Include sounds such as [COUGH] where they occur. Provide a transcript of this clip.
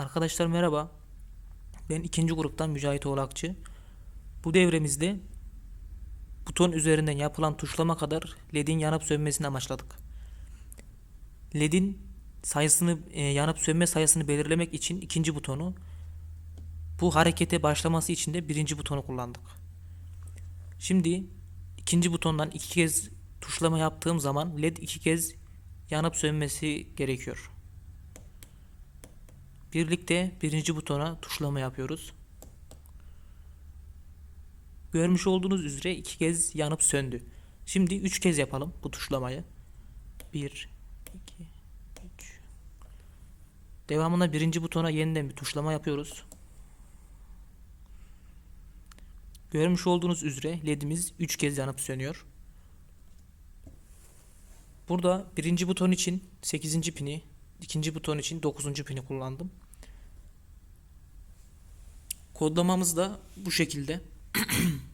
Arkadaşlar merhaba. Ben ikinci gruptan Mücahit Oğlakçı. Bu devremizde buton üzerinden yapılan tuşlama kadar LED'in yanıp sönmesini amaçladık. LED'in sayısını e, yanıp sönme sayısını belirlemek için ikinci butonu, bu harekete başlaması için de birinci butonu kullandık. Şimdi ikinci butondan iki kez tuşlama yaptığım zaman LED iki kez yanıp sönmesi gerekiyor. Birlikte birinci butona tuşlama yapıyoruz. Görmüş olduğunuz üzere iki kez yanıp söndü. Şimdi üç kez yapalım bu tuşlamayı. Bir, iki, üç. Devamında birinci butona yeniden bir tuşlama yapıyoruz. Görmüş olduğunuz üzere ledimiz 3 kez yanıp sönüyor. Burada birinci buton için 8. pini, ikinci buton için 9. pini kullandım. Kodlamamız da bu şekilde. [CLEARS THROAT]